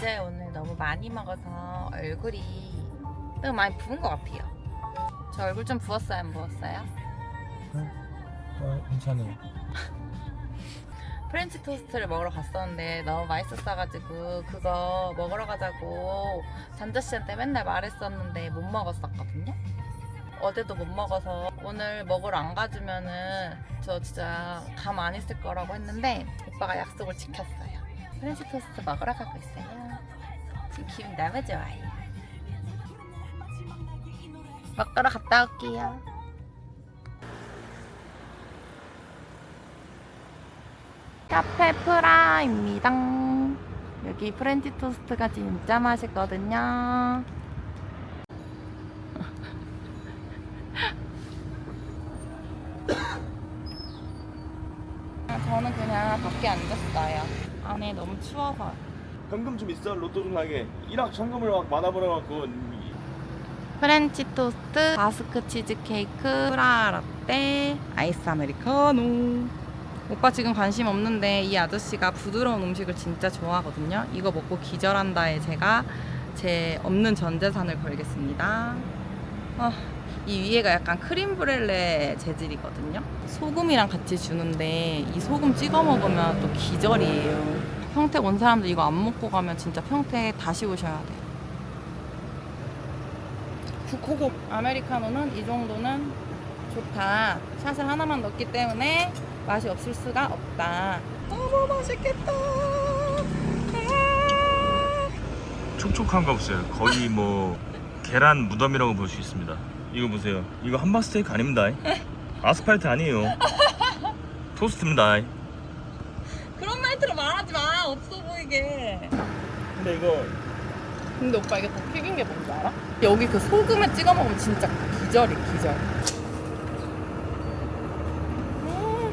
어제 오늘 너무 많이 먹어서 얼굴이 너무 많이 부은 것 같아요. 저 얼굴 좀 부었어요, 안 부었어요? 어, 괜찮아요. 프렌치 토스트를 먹으러 갔었는데 너무 맛있었어가지고 그거 먹으러 가자고 잔자 씨한테 맨날 말했었는데 못 먹었었거든요. 어제도 못 먹어서 오늘 먹으러 안 가주면은 저 진짜 감 안 있을 거라고 했는데 오빠가 약속을 지켰어요. 프렌치 토스트 먹으러 가고 있어요. 지금 기분 너무 좋아요. 먹으러 갔다 올게요. 카페 프라입니다. 여기 프렌치 토스트가 진짜 맛있거든요. 저는 그냥 밖에 앉았어요. 안에 너무 추워서. 현금 좀 있어 로또 좀 나게 1억 현금을 막 많아 버려갖고 프렌치 토스트, 바스크 치즈 케이크, 프라 라떼, 아이스 아메리카노. 오빠 지금 관심 없는데 이 아저씨가 부드러운 음식을 진짜 좋아하거든요. 이거 먹고 기절한다에 제가 제 없는 전 재산을 걸겠습니다. 아, 이 위에가 약간 크림 브렐레 재질이거든요. 소금이랑 같이 주는데 이 소금 찍어 먹으면 또 기절이에요. 평택 온 사람들 이거 안 먹고 가면 진짜 평택 다시 오셔야 돼요. 축호고 아메리카노는 이 정도는 좋다. 샷을 하나만 넣기 때문에 맛이 없을 수가 없다. 너무 맛있겠다. 촉촉한 거 없어요 거의 뭐 계란 무덤이라고 볼 수 있습니다 이거 보세요 이거 함박 스테이크 아닙니다 아스팔트 아니에요 토스트입니다 그런 말투로 말하지 마. 없어 보이게. 근데 이거 근데 오빠 이게 더 튀긴 게 뭔지 알아? 여기 그 소금에 찍어 먹으면 진짜 기절이 기절. 음.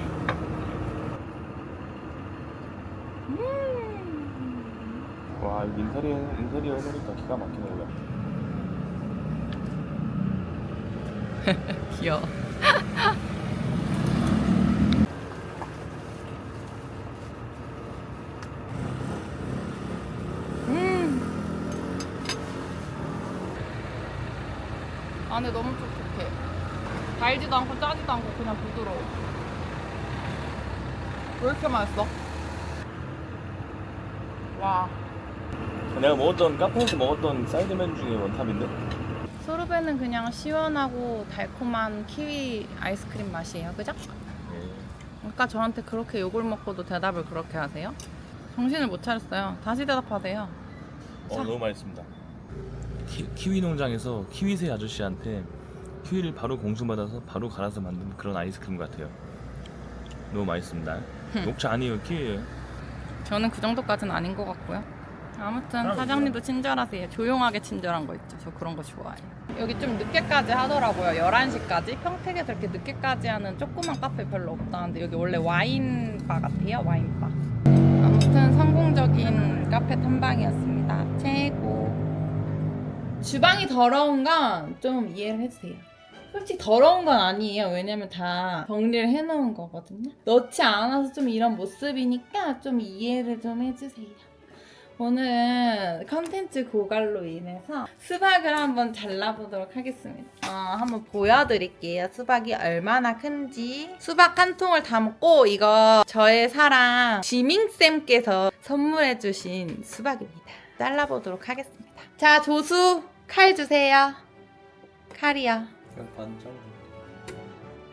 음. 와 이거 인테리어 인테리어 해놓으니까 기가 막히네 이거 귀여워. 음. 안에 너무 촉촉해. 달지도 않고 짜지도 않고 그냥 부드러워. 왜 이렇게 맛있어? 와. 내가 먹었던 카페에서 먹었던 사이드 메뉴 중에 원탑인데 소르베는 그냥 시원하고 달콤한 키위 아이스크림 맛이에요. 그죠? 아까 저한테 그렇게 욕을 먹고도 대답을 그렇게 하세요? 정신을 못 차렸어요. 다시 대답하세요. 어 자. 너무 맛있습니다 키, 위 농장에서 키위새 아저씨한테 키위를 바로 공수받아서 바로 갈아서 만든 그런 아이스크림 같아요 너무 맛있습니다 녹차 아니에요 키위예요 저는 그 정도까지는 아닌 것 같고요. 아무튼 사장님도 친절하세요. 조용하게 친절한 거 있죠. 저 그런 거 좋아해요. 여기 좀 늦게까지 하더라고요. 11시까지. 평택에서 이렇게 늦게까지 하는 조그만 카페 별로 없다는데 여기 원래 와인바 같아요. 와인바. 아무튼 성공적인 카페 탐방이었습니다. 최고. 주방이 더러운 건 좀 이해를 해주세요. 솔직히 더러운 건 아니에요. 왜냐면 다 정리를 해놓은 거거든요. 넣지 않아서 좀 이런 모습이니까 좀 이해를 좀 해주세요. 오늘은 컨텐츠 고갈로 인해서 수박을 한번 잘라보도록 하겠습니다. 어, 한번 보여드릴게요. 수박이 얼마나 큰지. 수박 한 통을 담고 이거 저의 사랑 지민쌤께서 선물해주신 수박입니다. 잘라보도록 하겠습니다. 자, 조수 칼 주세요. 칼이요. 그냥 반 잘라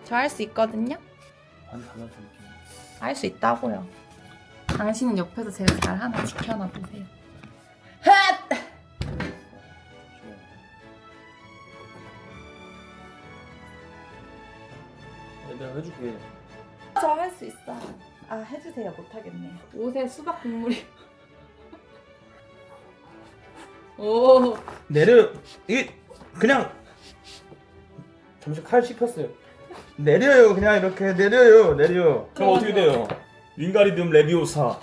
저할 수 있거든요. 반 잘라줄게요 할 수 있다고요. 당신은 옆에서 제가 잘 하나 지켜놔 보세요. 핫! 내가 해줄게 저 할 수 있어. 아 해주세요. 못하겠네요. 옷에 수박 국물이. 오. 내려 이게 그냥 잠시 칼 씹혔어요 내려요 그냥 이렇게 내려요 내려 그럼 어떻게 돼요 윙가리듐 레비오사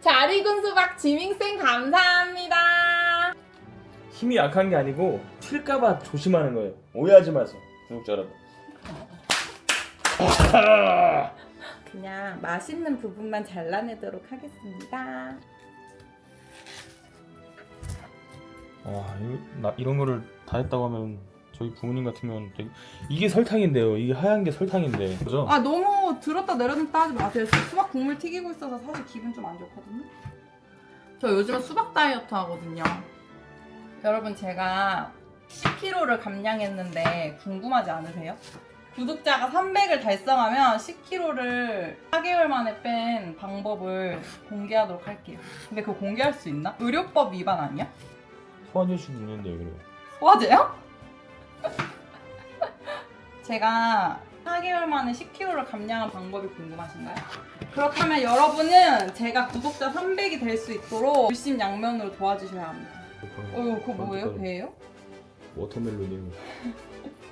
잘 익은 수박 지밍쌤 감사합니다. 힘이 약한 게 아니고 튈까봐 조심하는 거예요 오해하지 마세요 구독자 여러분 그냥 맛있는 부분만 잘라내도록 하겠습니다. 와 이거, 나 이런 거를 다 했다고 하면 저희 부모님 같으면 되게 이게 설탕인데요. 이게 하얀 게 설탕인데 그죠? 아 너무 들었다 내렸다 하지 마세요. 지금 수박 국물 튀기고 있어서 사실 기분 좀 안 좋거든요. 저 요즘 수박 다이어트 하거든요. 여러분 제가 10kg를 감량했는데 궁금하지 않으세요? 구독자가 300을 달성하면 10kg를 4개월 만에 뺀 방법을 공개하도록 할게요. 근데 그거 공개할 수 있나? 의료법 위반 아니야? 소환해 수도 있는데 그래요. 소화제요? 제가 4개월 만에 10kg를 감량한 방법이 궁금하신가요? 그렇다면 여러분은 제가 구독자 300이 될 수 있도록 일심양면으로 도와주셔야 합니다. 어, 그거 뭐예요? 배예요? 워터멜론이요.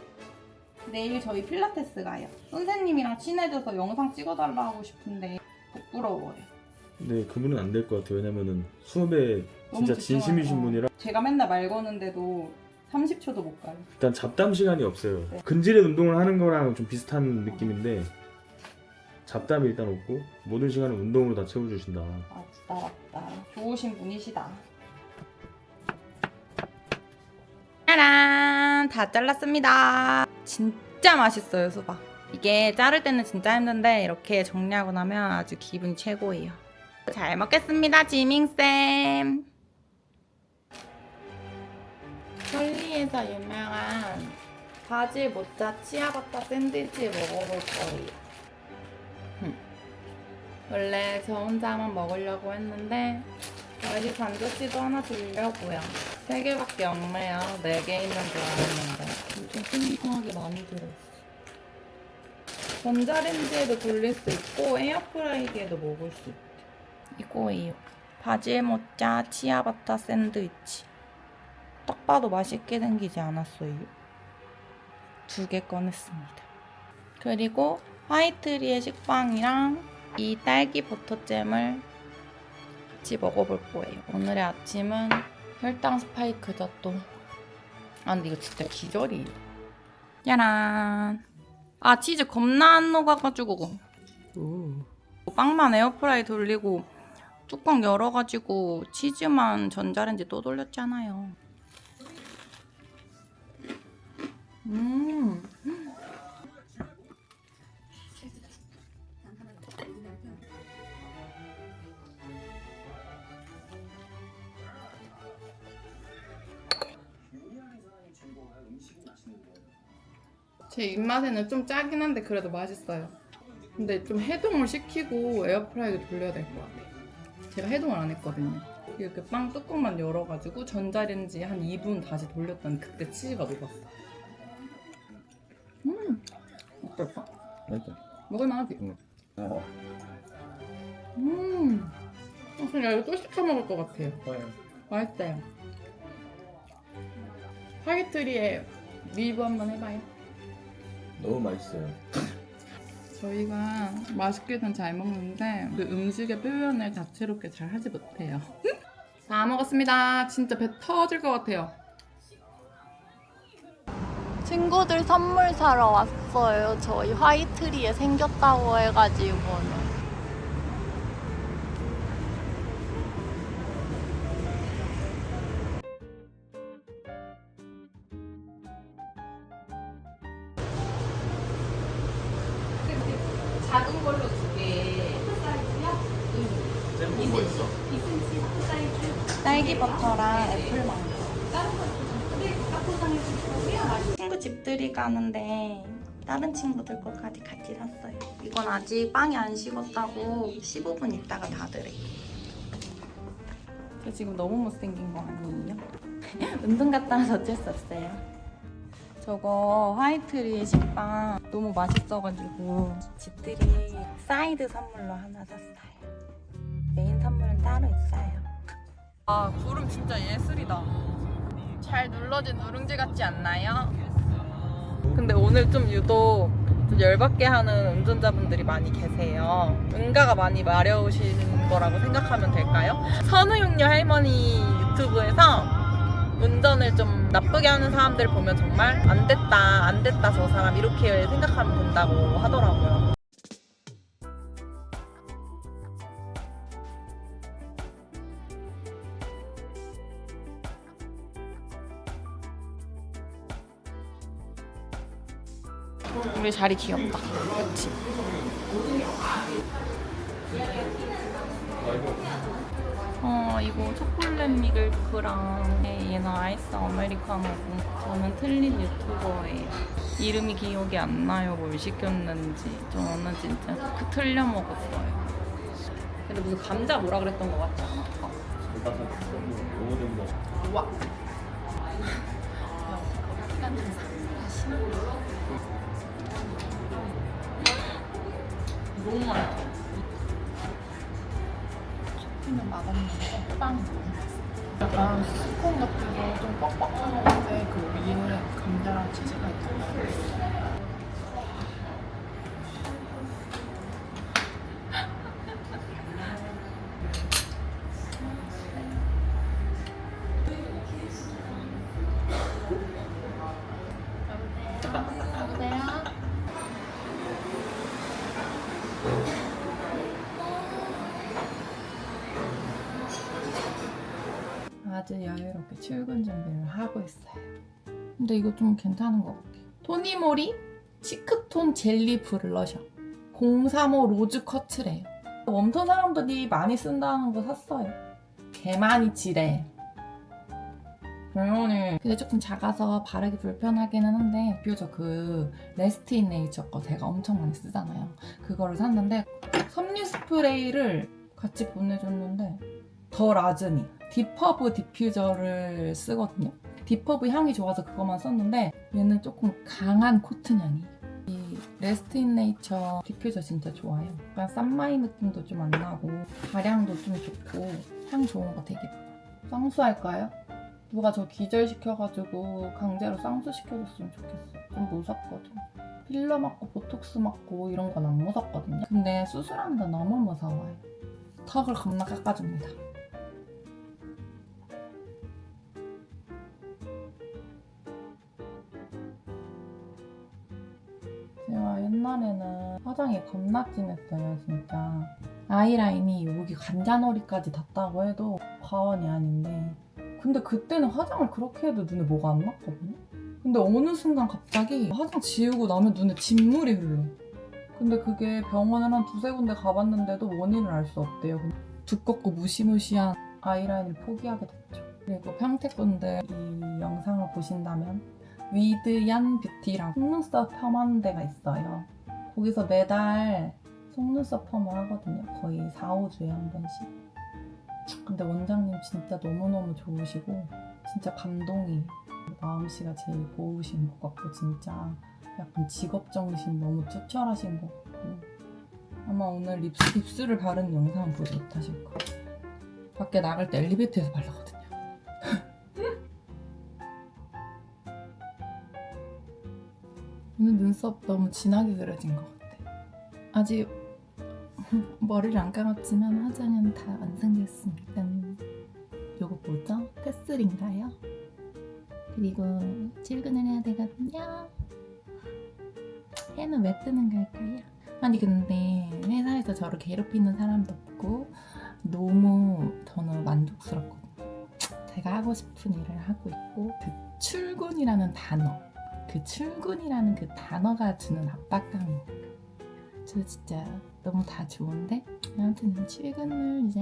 내일 저희 필라테스 가요. 선생님이랑 친해져서 영상 찍어달라 하고 싶은데 부끄러워요. 근데 그분은 안 될 것 같아요. 왜냐면은 수업에 너무 진짜. 진심이신 분이라 제가 맨날 말 거는데도 30초도 못 가요. 일단 잡담 시간이 없어요. 네. 근질의 운동을 하는 거랑 좀 비슷한 느낌인데 잡담이 일단 없고 모든 시간을 운동으로 다 채워주신다. 아, 맞다, 맞다. 좋으신 분이시다. 짜란! 다 잘랐습니다. 진짜 맛있어요, 수박. 이게 자를 때는 진짜 힘든데 이렇게 정리하고 나면 아주 기분이 최고예요. 잘 먹겠습니다, 지밍 쌤. 설리에서 유명한 바질 모짜 치아바타 샌드위치 먹어볼 거예요. 원래 저 혼자만 먹으려고 했는데 어디 반조치도 하나 주려고요. 세 개밖에 없네요. 네 개 있는 줄 알았는데 엄청 뚱뚱하게 많이 들어있어. 전자레인지에도 돌릴 수 있고 에어프라이기에도 먹을 수 있대. 이거예요. 바질 모짜 치아바타 샌드위치. 딱 봐도 맛있게 생기지 않았어요. 두 개 꺼냈습니다. 그리고 화이트리의 식빵이랑 이 딸기 버터잼을 같이 먹어볼 거예요. 오늘의 아침은 혈당 스파이크죠 또. 아 근데 이거 진짜 기절이에요. 짜란. 아 치즈 겁나 안 녹아가지고 빵만 에어프라이 돌리고 뚜껑 열어가지고 치즈만 전자레인지 또 돌렸잖아요. 음. 제 입맛에는 좀 짜긴 한데 그래도 맛있어요. 근데 좀 해동을 시키고 에어프라이기 돌려야 될 것 같아요. 제가 해동을 안 했거든요. 이렇게 빵 뚜껑만 열어가지고 전자레인지 한 2분 다시 돌렸더니 그때 치즈가 녹았어. 음, 먹을만하지? 응. 어. 음, 어, 그냥 이거 또 시켜 먹을 것 같아요. 맛있어요. 화이트리에 리뷰 한번 해봐요. 너무 맛있어요. 저희가 맛있게는 잘 먹는데 그 음식의 표현을 다채롭게 잘 하지 못해요. 다 먹었습니다. 진짜 배 터질 것 같아요. 친구들 선물 사러 왔어요. 저희 화이트리에 생겼다고 해가지고는. 가는데 다른 친구들 것까지 같이 샀어요. 이건 아직 빵이 안 식었다고 15분 있다가 닫으래. 저 지금 너무 못생긴 거 아니에요? 운동 갔다 와서 어쩔 수 없어요. 저거 화이트리 식빵 너무 맛있어가지고 집들이 사이드 선물로 하나 샀어요. 메인 선물은 따로 있어요. 아 구름 진짜 예술이다. 잘 눌러진 누룽지 같지 않나요? 근데 오늘 좀 유독 좀 열받게 하는 운전자분들이 많이 계세요. 응가가 많이 마려우신 거라고 생각하면 될까요? 선우용녀 할머니 유튜브에서 운전을 좀 나쁘게 하는 사람들 보면 정말 안 됐다, 안 됐다 저 사람 이렇게 생각하면 된다고 하더라고요. 우리 자리 귀엽다. 그렇지. 어 이거 초콜릿 미글크랑 얘는 아이스 아메리카노고 저는 틀린 유튜버예요. 이름이 기억이 안 나요. 뭘 시켰는지 저는 진짜 그 틀려 먹었어요. 근데 무슨 감자 뭐라 그랬던 거 같지 않아? 와. 너무. 커피는 맛없는데 빵이. 약간 스콘 같은 거좀 뻑뻑한 건데 그 위에 감자랑 치즈가 있잖아요. 아주 여유롭게 출근 준비를 하고 있어요. 근데 이거 좀 괜찮은 것 같아. 토니모리 시크톤 젤리 블러셔 035 로즈 커트래요. 웜톤 사람들이 많이 쓴다는 거 샀어요. 개 많이 칠해. 당연히 근데 조금 작아서 바르기 불편하기는 한데 비교적 그 레스트 인 네이처 거 제가 엄청 많이 쓰잖아요. 그거를 샀는데 섬유 스프레이를 같이 보내줬는데 더 라즈니 딥허브 디퓨저를 쓰거든요. 딥허브 향이 좋아서 그것만 썼는데 얘는 조금 강한 코튼 향이. 이 레스트 인 네이처 디퓨저 진짜 좋아요. 약간 쌈마이 느낌도 좀 안 나고 발향도 좀 좋고 향 좋은 거 되게 많아. 쌍수 할까요? 누가 저 기절시켜가지고 강제로 쌍수 시켜줬으면 좋겠어. 좀 무섭거든. 필러 맞고 보톡스 맞고 이런 건 안 무섭거든요. 근데 수술하는 건 너무 무서워요. 턱을 겁나 깎아줍니다. 옛날에는 화장이 겁나 진했어요, 진짜. 아이라인이 여기 관자놀이까지 닿다고 해도 과언이 아닌데. 근데 그때는 화장을 그렇게 해도 눈에 뭐가 안 났거든요? 근데 어느 순간 갑자기 화장 지우고 나면 눈에 진물이 흘러. 근데 그게 병원을 한 두세 군데 가봤는데도 원인을 알 수 없대요. 두껍고 무시무시한 아이라인을 포기하게 됐죠. 그리고 평택분들 이 영상을 보신다면 위드얀 뷰티랑 속눈썹 펌하는 데가 있어요. 거기서 매달 속눈썹 펌을 하거든요. 거의 4, 5주에 한 번씩. 근데 원장님 진짜 너무너무 좋으시고 진짜 감동이 마음씨가 제일 고우신 것 같고 진짜 약간 직업정신 너무 투철하신 것 같고 아마 오늘 립스, 립스를 바른 영상 보지 못하실 거예요. 밖에 나갈 때 엘리베이터에서 바르거든요. 눈썹 너무 진하게 그려진 것 같아. 아직 머리를 안 감았지만 화장은 다 완성됐습니다. 요거 뭐죠? 테슬인가요? 그리고 출근을 해야 되거든요. 해는 왜 뜨는 걸까요? 아니 근데 회사에서 저를 괴롭히는 사람도 없고 너무 저는 만족스럽거든요. 제가 하고 싶은 일을 하고 있고 그 출근이라는 단어 그 출근이라는 그 단어가 주는 압박감이 저 진짜 너무 다 좋은데? 아무튼 출근을 이제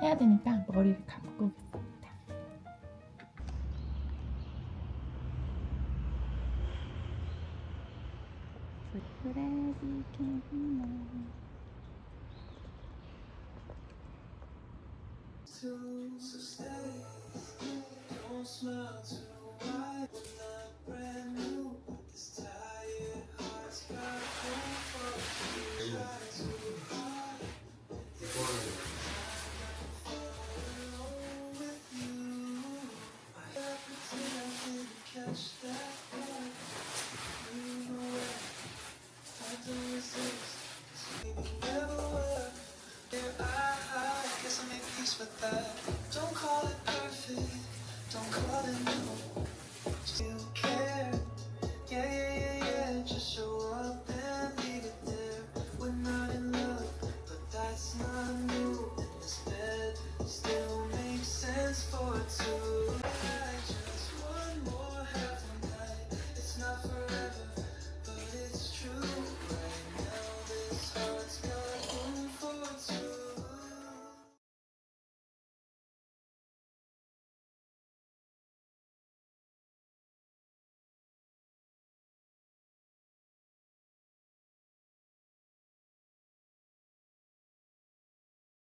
해야 되니까 머리를 감고 캠나 So stay, don't